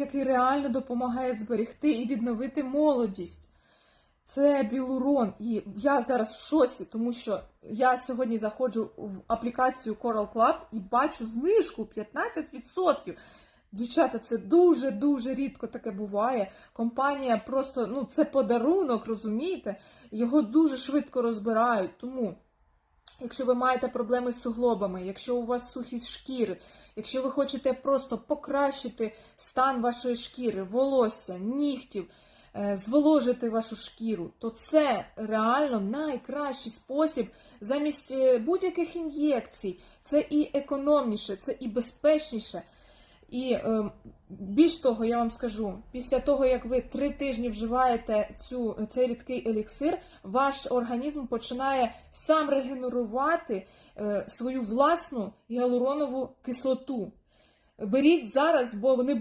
який реально допомагає зберегти і відновити молодість. Це білурон. І я зараз в шоці, тому що я сьогодні заходжу в аплікацію Coral Club і бачу знижку 15%. Дівчата, це дуже-дуже рідко таке буває. Компанія просто, ну, це подарунок, розумієте? Його дуже швидко розбирають. Тому, якщо ви маєте проблеми з суглобами, якщо у вас сухість шкіри, якщо ви хочете просто покращити стан вашої шкіри, волосся, нігтів, е, зволожити вашу шкіру, то це реально найкращий спосіб замість е, будь-яких ін'єкцій. Це і економніше, це і безпечніше. І е, більш того, я вам скажу, після того, як ви три тижні вживаєте цю, цей рідкий еліксир, ваш організм починає сам регенерувати е, свою власну гіалуронову кислоту. Беріть зараз, бо не